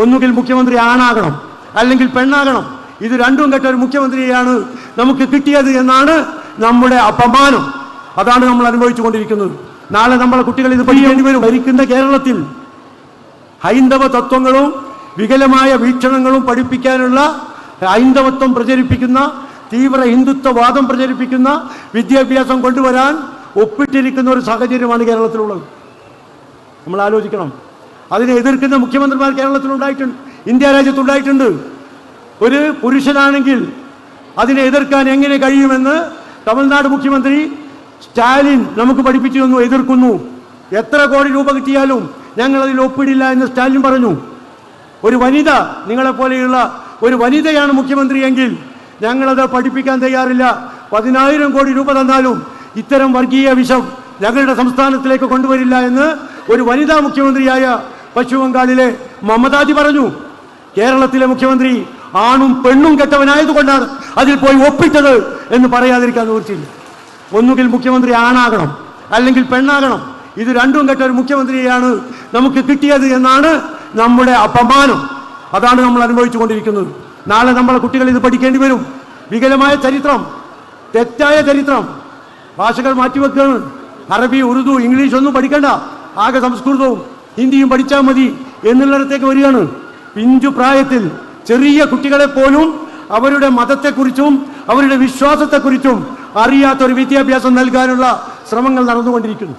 ഒന്നുകിൽ മുഖ്യമന്ത്രി ആണാകണം അല്ലെങ്കിൽ പെണ്ണാകണം. ഇത് രണ്ടും കെട്ട ഒരു മുഖ്യമന്ത്രിയാണ് നമുക്ക് കിട്ടിയത് എന്നാണ് നമ്മുടെ അപമാനം. അതാണ് നമ്മൾ അനുഭവിച്ചു കൊണ്ടിരിക്കുന്നത് നാളെ നമ്മളെ കുട്ടികൾ ഇത് പഠിക്കേണ്ടി വരും. ഭരിക്കുന്ന കേരളത്തിൽ ഹൈന്ദവ തത്വങ്ങളും വികലമായ വീക്ഷണങ്ങളും പഠിപ്പിക്കാനുള്ള ഹൈന്ദവത്വം പ്രചരിപ്പിക്കുന്ന തീവ്ര ഹിന്ദുത്വവാദം പ്രചരിപ്പിക്കുന്ന വിദ്യാഭ്യാസം കൊണ്ടുവരാൻ ഒപ്പിട്ടിരിക്കുന്ന ഒരു സാഹചര്യമാണ് കേരളത്തിലുള്ളത്. നമ്മൾ ആലോചിക്കണം. അതിനെ എതിർക്കുന്ന മുഖ്യമന്ത്രിമാർ കേരളത്തിൽ ഉണ്ടായിട്ടുണ്ട് ഇന്ത്യ രാജ്യത്തുണ്ടായിട്ടുണ്ട്. ഒരു പുരുഷനാണെങ്കിൽ അതിനെ എതിർക്കാൻ എങ്ങനെ കഴിയുമെന്ന് തമിഴ്നാട് മുഖ്യമന്ത്രി സ്റ്റാലിൻ നമുക്ക് പഠിപ്പിച്ചു തന്നു എതിർക്കുന്നു. എത്ര കോടി രൂപ കിട്ടിയാലും ഞങ്ങൾ അതിൽ ഒപ്പിടില്ല എന്ന് സ്റ്റാലിൻ പറഞ്ഞു. ഒരു വനിത നിങ്ങളെപ്പോലെയുള്ള ഒരു വനിതയാണ് മുഖ്യമന്ത്രിയെങ്കിൽ ഞങ്ങളത് പഠിപ്പിക്കാൻ തയ്യാറില്ല. പതിനായിരം കോടി രൂപ തന്നാലും ഇത്തരം വർഗീയ വിഷം ഞങ്ങളുടെ സംസ്ഥാനത്തിലേക്ക് കൊണ്ടുവരില്ല എന്ന് ഒരു വനിതാ മുഖ്യമന്ത്രിയായ പശ്ചിമ ബംഗാളിലെ മമതാജി പറഞ്ഞു കേരളത്തിലെ മുഖ്യമന്ത്രി ആണും പെണ്ണും കെട്ടവനായതുകൊണ്ടാണ് അതിൽ പോയി ഒപ്പിട്ടത് എന്ന് പറയാതിരിക്കാൻ നിവൃത്തിയില്ല. ഒന്നുകിൽ മുഖ്യമന്ത്രി ആണാകണം അല്ലെങ്കിൽ പെണ്ണാകണം. ഇത് രണ്ടും കെട്ട ഒരു മുഖ്യമന്ത്രിയാണ് നമുക്ക് കിട്ടിയത് എന്നാണ് നമ്മുടെ അപമാനം. അതാണ് നമ്മൾ അനുഭവിച്ചു കൊണ്ടിരിക്കുന്നത് നാളെ നമ്മളെ കുട്ടികൾ ഇത് പഠിക്കേണ്ടി വരും. വികലമായ ചരിത്രം തെറ്റായ ചരിത്രം. ഭാഷകൾ മാറ്റിവെക്കുകയാണ്. അറബി ഉറുദു ഇംഗ്ലീഷ് ഒന്നും പഠിക്കണ്ട. ആകെ സംസ്കൃതവും ഹിന്ദിയും പഠിച്ചാൽ മതി എന്നുള്ളിടത്തേക്ക് വരികയാണ്. പിഞ്ചു പ്രായത്തിൽ ചെറിയ കുട്ടികളെ പോലും അവരുടെ മതത്തെക്കുറിച്ചും അവരുടെ വിശ്വാസത്തെക്കുറിച്ചും അറിയാത്ത ഒരു വിദ്യാഭ്യാസം നൽകാനുള്ള ശ്രമങ്ങൾ നടന്നുകൊണ്ടിരിക്കുന്നു.